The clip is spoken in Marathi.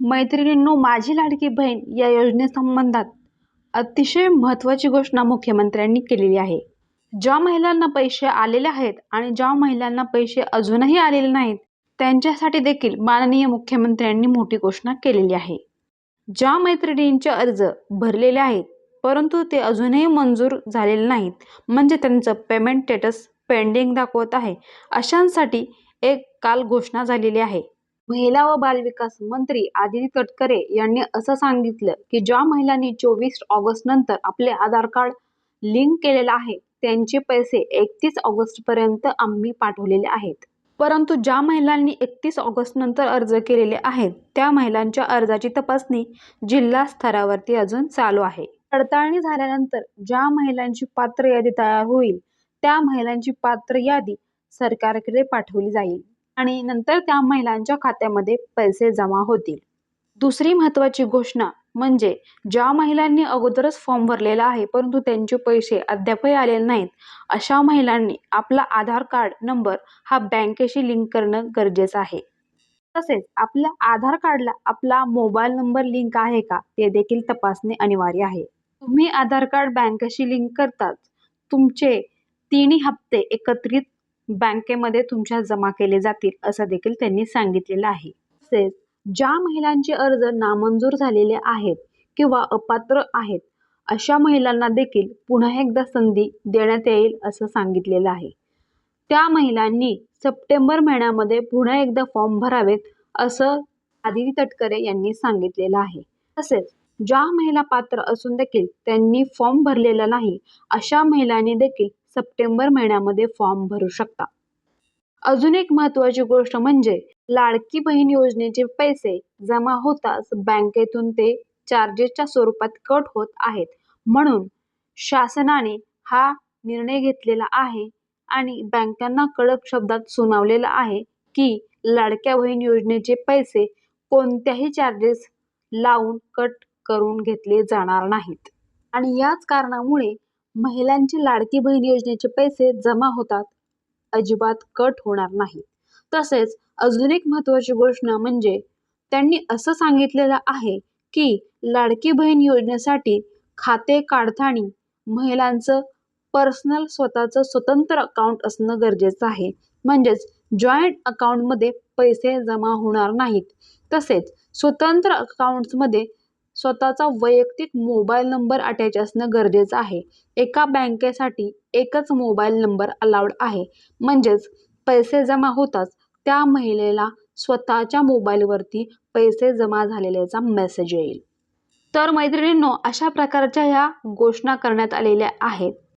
मैत्रिणींनो माझी लाडकी बहीण या योजनेसंबंधात अतिशय महत्त्वाची घोषणा मुख्यमंत्र्यांनी केलेली आहे. ज्या महिलांना पैसे आलेले आहेत आणि ज्या महिलांना पैसे अजूनही आलेले नाहीत त्यांच्यासाठी देखील माननीय मुख्यमंत्र्यांनी मोठी घोषणा केलेली आहे. ज्या मैत्रिणींचे अर्ज भरलेले आहेत परंतु ते अजूनही मंजूर झालेले नाहीत म्हणजे त्यांचं पेमेंट स्टेटस पेंडिंग दाखवत आहे अशांसाठी एक काल घोषणा झालेली आहे. महिला व बालविकास मंत्री आदिती तटकरे यांनी असं सांगितलं की ज्या महिलांनी चोवीस ऑगस्ट नंतर आपले आधार कार्ड लिंक केलेलं आहे त्यांचे पैसे एकतीस ऑगस्ट पर्यंत आम्ही पाठवलेले आहेत. परंतु ज्या महिलांनी एकतीस ऑगस्ट नंतर अर्ज केलेले आहेत त्या महिलांच्या अर्जाची तपासणी जिल्हा स्तरावरती अजून चालू आहे. पडताळणी झाल्यानंतर ज्या महिलांची पात्र यादी तयार होईल त्या महिलांची पात्र यादी सरकारकडे पाठवली जाईल. आणि नंतर त्या महिलांच्या खात्यामध्ये पैसे जमा होतील. दुसरी महत्त्वाची घोषणा म्हणजे ज्या महिलांनी अगोदरच फॉर्म भरलेला आहे परंतु त्यांचे पैसे अद्यापही आलेले नाहीत अशा महिलांनी आपला आधार कार्ड नंबर हा बँकेशी लिंक करणं गरजेचं आहे. तसेच आपल्या आधार कार्डला आपला मोबाईल नंबर लिंक आहे का ते देखील तपासणे अनिवार्य आहे. तुम्ही आधार कार्ड बँकेशी लिंक करताच तुमचे तिन्ही हप्ते एकत्रित बँकेमध्ये तुमच्या जमा केले जातील असं देखील त्यांनी सांगितलेलं आहे. तसेच ज्या महिलांचे अर्ज नामंजूर झालेले आहेत किंवा अपात्र आहेत अशा महिलांना देखील पुन्हा एकदा संधी देण्यात येईल असं सांगितलेलं आहे. त्या महिलांनी सप्टेंबर महिन्यामध्ये पुन्हा एकदा फॉर्म भरावेत असं आदिती तटकरे यांनी सांगितलेलं आहे. तसेच ज्या महिला पात्र असून देखील त्यांनी फॉर्म भरलेला नाही अशा महिलांनी देखील सप्टेंबर महिन्यामध्ये फॉर्म भरू शकता. अजून एक महत्त्वाची गोष्ट म्हणजे लाडकी बहीण योजनेचे पैसे जमा होताच बँकेतून ते चार्जेसच्या स्वरूपात कट होत आहेत. म्हणून शासनाने हा निर्णय घेतलेला आहे आणि बँकांना कडक शब्दात सुनावलेला आहे की लाडक्या बहीण योजनेचे पैसे कोणत्याही चार्जेस लावून कट करून घेतले जाणार नाहीत. आणि याच कारणामुळे महिलांची लाडकी बहीण योजनेचे पैसे जमा होतात. अजिबात कट होणार नाही. तसेच अजून एक महत्त्वाची घोषणा म्हणजे त्यांनी असं सांगितलेलं आहे की लाडकी बहीण योजनेसाठी खाते काढताना महिलांचं पर्सनल स्वतःचं स्वतंत्र अकाउंट असणं गरजेचं आहे. म्हणजेच जॉईंट अकाउंटमध्ये पैसे जमा होणार नाहीत. तसेच स्वतंत्र अकाउंट्समध्ये स्वतःचा वैयक्तिक मोबाईल नंबर अटॅच असणं गरजेचं आहे. एका बँकेसाठी एकच मोबाईल नंबर अलाउड आहे. म्हणजेच पैसे जमा होताच त्या महिलेला स्वतःच्या मोबाईलवरती पैसे जमा झालेल्याचा मेसेज येईल. तर मैत्रिणींनो अशा प्रकारच्या ह्या घोषणा करण्यात आलेल्या आहेत.